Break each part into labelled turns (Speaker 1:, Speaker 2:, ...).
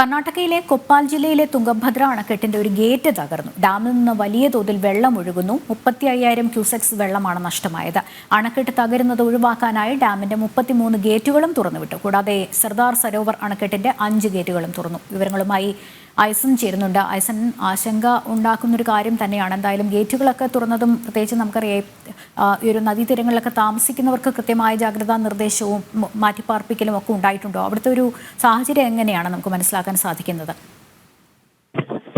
Speaker 1: കർണാടകയിലെ കൊപ്പാൽ ജില്ലയിലെ തുങ്കഭദ്ര അണക്കെട്ടിന്റെ ഒരു ഗേറ്റ് തകർന്നു. ഡാമിൽ നിന്ന് വലിയ തോതിൽ വെള്ളം ഒഴുകുന്നു. മുപ്പത്തി അയ്യായിരം ക്യൂസെക്സ് വെള്ളമാണ് നഷ്ടമായത്. അണക്കെട്ട് തകരുന്നത് ഒഴിവാക്കാനായി ഡാമിന്റെ മുപ്പത്തിമൂന്ന് ഗേറ്റുകളും തുറന്നുവിട്ടു. കൂടാതെ സർദാർ സരോവർ അണക്കെട്ടിന്റെ അഞ്ച് ഗേറ്റുകളും തുറന്നു. വിവരങ്ങളുമായി ഐസൻ ചേരുന്നുണ്ട്. ഐസൻ ആശങ്ക ഉണ്ടാക്കുന്ന ഒരു കാര്യം തന്നെയാണ്. എന്തായാലും ഗേറ്റുകളൊക്കെ തുറന്നതും പ്രത്യേകിച്ച് നമുക്കറിയാം ഈ ഒരു നദീതീരങ്ങളിലൊക്കെ താമസിക്കുന്നവർക്ക് കൃത്യമായ ജാഗ്രതാ നിർദ്ദേശവും മാറ്റിപ്പാർപ്പിക്കലും ഒക്കെ ഉണ്ടായിട്ടുണ്ടോ? അവിടുത്തെ ഒരു സാഹചര്യം എങ്ങനെയാണ് നമുക്ക് മനസ്സിലാക്കാൻ സാധിക്കുന്നത്?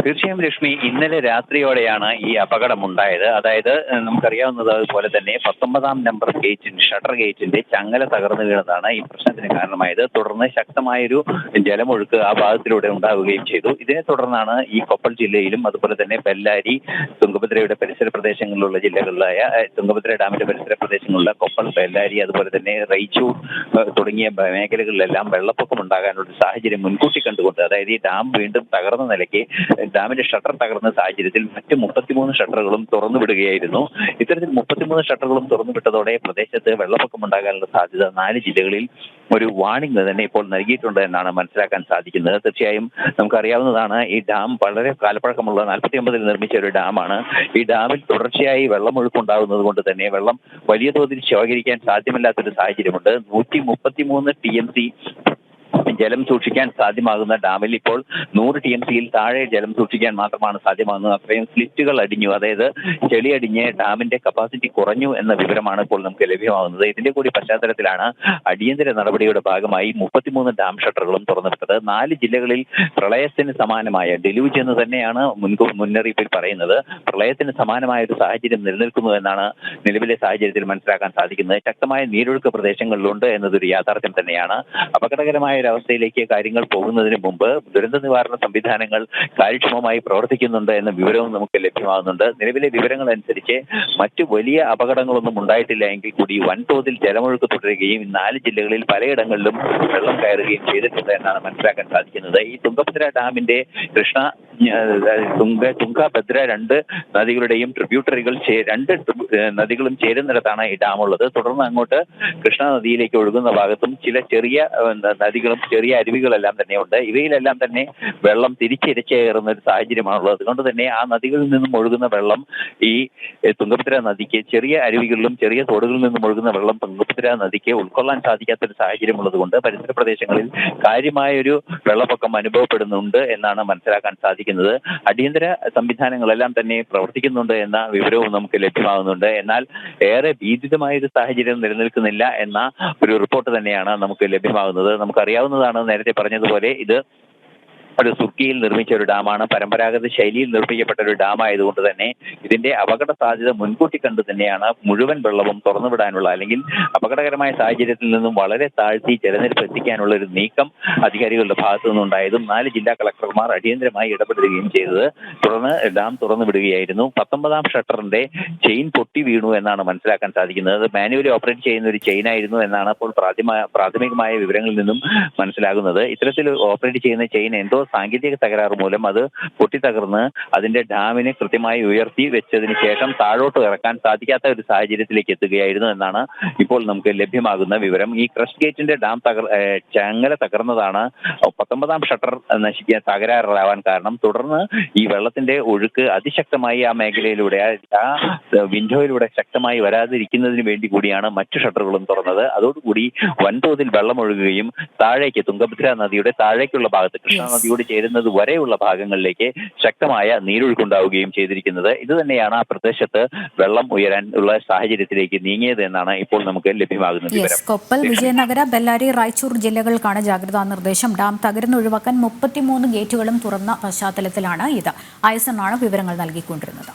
Speaker 2: തീർച്ചയായും ലക്ഷ്മി ഇന്നലെ രാത്രിയോടെയാണ് ഈ അപകടം അപകടമുണ്ടായത്. അതായത് നമുക്കറിയാവുന്നത് അതുപോലെ തന്നെ പത്തൊമ്പതാം നമ്പർ ഗേറ്റിന്റെ ഷട്ടർ ഗേറ്റിന്റെ ചങ്ങല തകർന്നു വീണതാണ് ഈ പ്രശ്നത്തിന് കാരണമായത്. തുടർന്ന് ശക്തമായൊരു ജലമൊഴുക്ക് ആ ഭാഗത്തിലൂടെ ഉണ്ടാവുകയും ചെയ്തു. ഇതിനെ തുടർന്നാണ് ഈ കൊപ്പൽ ജില്ലയിലും അതുപോലെ തന്നെ ബെല്ലാരി തുങ്കഭദ്രയുടെ പരിസര പ്രദേശങ്ങളിലുള്ള ജില്ലകളിലായ തുങ്കഭദ്ര ഡാമിന്റെ പരിസര പ്രദേശങ്ങളിലുള്ള കൊപ്പൽ ബെല്ലാരി അതുപോലെ തന്നെ റൈച്ചൂർ തുടങ്ങിയ മേഖലകളിലെല്ലാം വെള്ളപ്പൊക്കം ഉണ്ടാകാനുള്ള സാഹചര്യം മുൻകൂട്ടി കണ്ടുകൊണ്ട് അതായത് ഈ ഡാം വീണ്ടും തകർന്ന നിലയ്ക്ക് ഡാമിന്റെ ഷട്ടർ തകർന്ന സാഹചര്യത്തിൽ മറ്റ് മുപ്പത്തിമൂന്ന് ഷട്ടറുകളും തുറന്നു വിടുകയായിരുന്നു. ഇത്തരത്തിൽ മുപ്പത്തിമൂന്ന് ഷട്ടറുകളും തുറന്നു വിട്ടതോടെ പ്രദേശത്ത് വെള്ളപ്പൊക്കം ഉണ്ടാകാനുള്ള സാധ്യത നാല് ജില്ലകളിൽ ഒരു വാണിംഗ് തന്നെ ഇപ്പോൾ നൽകിയിട്ടുണ്ട് എന്നാണ് മനസ്സിലാക്കാൻ സാധിക്കുന്നത്. തീർച്ചയായും നമുക്കറിയാവുന്നതാണ് ഈ ഡാം വളരെ കാലപ്പഴക്കമുള്ള നാൽപ്പത്തി ഒമ്പതിൽ നിർമ്മിച്ച ഒരു ഡാമാണ് ഈ ഡാമിൽ തുടർച്ചയായി വെള്ളമൊഴുക്കുണ്ടാകുന്നത് കൊണ്ട് തന്നെ വെള്ളം വലിയ തോതിൽ ശേഖരിക്കാൻ സാധ്യമല്ലാത്തൊരു സാഹചര്യമുണ്ട്. നൂറ്റി മുപ്പത്തിമൂന്ന് ടി എം സി ജലം സൂക്ഷിക്കാൻ സാധ്യമാകുന്ന ഡാമിൽ ഇപ്പോൾ നൂറ് ടി എം സിയിൽ താഴെ ജലം സൂക്ഷിക്കാൻ മാത്രമാണ് സാധ്യമാകുന്നത്. അത്രയും സ്ലിറ്റുകൾ അടിഞ്ഞു. അതായത് ചെളി അടിഞ്ഞ് ഡാമിന്റെ കപ്പാസിറ്റി കുറഞ്ഞു എന്ന വിവരമാണ് ഇപ്പോൾ നമുക്ക് ലഭ്യമാകുന്നത്. ഇതിന്റെ കൂടി പശ്ചാത്തലത്തിലാണ് അടിയന്തര നടപടിയുടെ ഭാഗമായി മുപ്പത്തിമൂന്ന് ഡാം ഷട്ടറുകളും തുറന്നിട്ടത് നാല് ജില്ലകളിൽ പ്രളയത്തിന് സമാനമായ ഡെലൂജ് എന്ന് തന്നെയാണ് മുൻകൂർ മുന്നറിയിപ്പിൽ പറയുന്നത്. പ്രളയത്തിന് സമാനമായ ഒരു സാഹചര്യം നിലനിൽക്കുന്നു എന്നാണ് നിലവിലെ സാഹചര്യത്തിൽ മനസ്സിലാക്കാൻ സാധിക്കുന്നത്. ശക്തമായ നീരൊഴുക്ക് പ്രദേശങ്ങളിലുണ്ട് എന്നതൊരു യാഥാർത്ഥ്യം തന്നെയാണ്. അപകടകരമായ ഒരു അവസ്ഥയിലേക്ക് കാര്യങ്ങൾ പോകുന്നതിന് മുമ്പ് ദുരന്ത നിവാരണ സംവിധാനങ്ങൾ കാര്യക്ഷമമായി പ്രവർത്തിക്കുന്നുണ്ട് എന്ന വിവരവും നമുക്ക് ലഭ്യമാകുന്നുണ്ട്. നിലവിലെ വിവരങ്ങൾ അനുസരിച്ച് മറ്റു വലിയ അപകടങ്ങളൊന്നും ഉണ്ടായിട്ടില്ല എങ്കിൽ കൂടി വൻതോതിൽ ജലമൊഴുക്ക് തുടരുകയും നാല് ജില്ലകളിൽ പലയിടങ്ങളിലും വെള്ളം കയറുകയും ചെയ്തിട്ടുണ്ട് എന്നാണ് മനസ്സിലാക്കാൻ സാധിക്കുന്നത്. ഈ തുങ്കഭദ്ര ഡാമിന്റെ കൃഷ്ണ ഏഹ്, തുങ്ക ഭദ്ര രണ്ട് നദികളുടെയും ട്രിബ്യൂട്ടറികൾ രണ്ട് നദികളും ചേരുന്നിടത്താണ് ഈ ഡാം ഉള്ളത്. തുടർന്ന് അങ്ങോട്ട് കൃഷ്ണ നദിയിലേക്ക് ഒഴുകുന്ന ഭാഗത്തും ചില ചെറിയ നദികളും ചെറിയ അരുവികളെല്ലാം തന്നെ ഉണ്ട്. ഇവയിലെല്ലാം തന്നെ വെള്ളം തിരിച്ചിരച്ചേറുന്ന ഒരു സാഹചര്യമാണുള്ളത് അതുകൊണ്ട് തന്നെ ആ നദികളിൽ നിന്നും ഒഴുകുന്ന വെള്ളം ഈ തുങ്കഭദ്ര നദിക്ക് ചെറിയ അരുവികളിലും ചെറിയ തോടുകളിൽ നിന്നും ഒഴുകുന്ന വെള്ളം തുങ്കഭദ്ര നദിക്ക് ഉൾക്കൊള്ളാൻ സാധിക്കാത്ത ഒരു സാഹചര്യം ഉള്ളതുകൊണ്ട് പരിസര പ്രദേശങ്ങളിൽ കാര്യമായൊരു വെള്ളപ്പൊക്കം അനുഭവപ്പെടുന്നുണ്ട് എന്നാണ് മനസ്സിലാക്കാൻ സാധിക്കുന്നത്. അടിയന്തര സംവിധാനങ്ങളെല്ലാം തന്നെ പ്രവർത്തിക്കുന്നുണ്ട് എന്ന വിവരവും നമുക്ക് ലഭ്യമാകുന്നുണ്ട്. എന്നാൽ ഏറെ ഭീതിതമായ ഒരു സാഹചര്യം നിലനിൽക്കുന്നില്ല എന്ന ഒരു റിപ്പോർട്ട് തന്നെയാണ് നമുക്ക് ലഭ്യമാകുന്നത്. നമുക്കറിയാവുന്നതാണ് നേരത്തെ പറഞ്ഞതുപോലെ ഇത് ഒരു സുർക്കിയിൽ നിർമ്മിച്ച ഒരു ഡാമാണ്. പരമ്പരാഗത ശൈലിയിൽ നിർമ്മിക്കപ്പെട്ട ഒരു ഡാം ആയതുകൊണ്ട് തന്നെ ഇതിന്റെ അപകട സാധ്യത മുൻകൂട്ടി കണ്ടു തന്നെയാണ് മുഴുവൻ വെള്ളവും തുറന്നുവിടാനുള്ള അല്ലെങ്കിൽ അപകടകരമായ സാഹചര്യത്തിൽ നിന്നും വളരെ താഴ്ത്തി ജലനിരപ്പ് എത്തിക്കാനുള്ള ഒരു നീക്കം അധികാരികളുടെ ഭാഗത്തു നിന്നുണ്ടായതും നാല് ജില്ലാ കളക്ടർമാർ അടിയന്തരമായി ഇടപെടുകയും ചെയ്തത്. തുടർന്ന് ഡാം തുറന്നു വിടുകയായിരുന്നു പത്തൊമ്പതാം ഷട്ടറിന്റെ ചെയിൻ പൊട്ടി വീണു എന്നാണ് മനസ്സിലാക്കാൻ സാധിക്കുന്നത്. അത് മാനുവലി ഓപ്പറേറ്റ് ചെയ്യുന്ന ഒരു ചെയിൻ ആയിരുന്നു എന്നാണ് അപ്പോൾ പ്രാഥമിക പ്രാഥമികമായ വിവരങ്ങളിൽ നിന്നും മനസ്സിലാകുന്നത്. ഇത്തരത്തിൽ ഓപ്പറേറ്റ് ചെയ്യുന്ന ചെയിൻ എന്തോ സാങ്കേതിക തകരാറ് മൂലം അത് പൊട്ടിത്തകർന്ന് അതിന്റെ ഡാമിനെ കൃത്യമായി ഉയർത്തി വെച്ചതിന് ശേഷം താഴോട്ട് ഇറക്കാൻ സാധിക്കാത്ത ഒരു സാഹചര്യത്തിലേക്ക് എത്തുകയായിരുന്നു എന്നാണ് ഇപ്പോൾ നമുക്ക് ലഭ്യമാകുന്ന വിവരം. ഈ ക്രഷ് ഗേറ്റിന്റെ ഡാം തകർ ചങ്ങല തകർന്നതാണ് പത്തൊമ്പതാം ഷട്ടർ നശിക്കാൻ തകരാറിലാവാൻ കാരണം. തുടർന്ന് ഈ വെള്ളത്തിന്റെ ഒഴുക്ക് അതിശക്തമായി ആ മേഖലയിലൂടെ ആ- വിൻഡോയിലൂടെ ശക്തമായി വരാതിരിക്കുന്നതിന് വേണ്ടി കൂടിയാണ് മറ്റു ഷട്ടറുകളും തുറന്നത്. അതോടുകൂടി വൻതോതിൽ വെള്ളം ഒഴുകുകയും താഴേക്ക് തുങ്കഭദ്ര നദിയുടെ താഴേക്കുള്ള ഭാഗത്ത് കൃഷ്ണ
Speaker 1: Yes.
Speaker 2: നദിയോട് ചേരുന്നത് വരെയുള്ള ഭാഗങ്ങളിലേക്ക് ശക്തമായ നീരൊഴുക്കുണ്ടാവുകയും ചെയ്തിരിക്കുന്നത്. ഇത് തന്നെയാണ് ആ പ്രദേശത്ത് വെള്ളം ഉയരാൻ ഉള്ള സാഹചര്യത്തിലേക്ക് നീങ്ങിയത് എന്നാണ് ഇപ്പോൾ നമുക്ക്
Speaker 1: ലഭ്യമാകുന്നത് കൊപ്പൽ വിജയനഗര ബെല്ലാരി റായ്ചൂർ ജില്ലകൾക്കാണ് ജാഗ്രതാ നിർദ്ദേശം. ഡാം തകരുന്ന ഒഴിവാക്കാൻ മുപ്പത്തിമൂന്ന് ഗേറ്റുകളും തുറന്ന പശ്ചാത്തലത്തിലാണ് ഇത്. ഐസണാണ് വിവരങ്ങൾ നൽകിക്കൊണ്ടിരുന്നത്.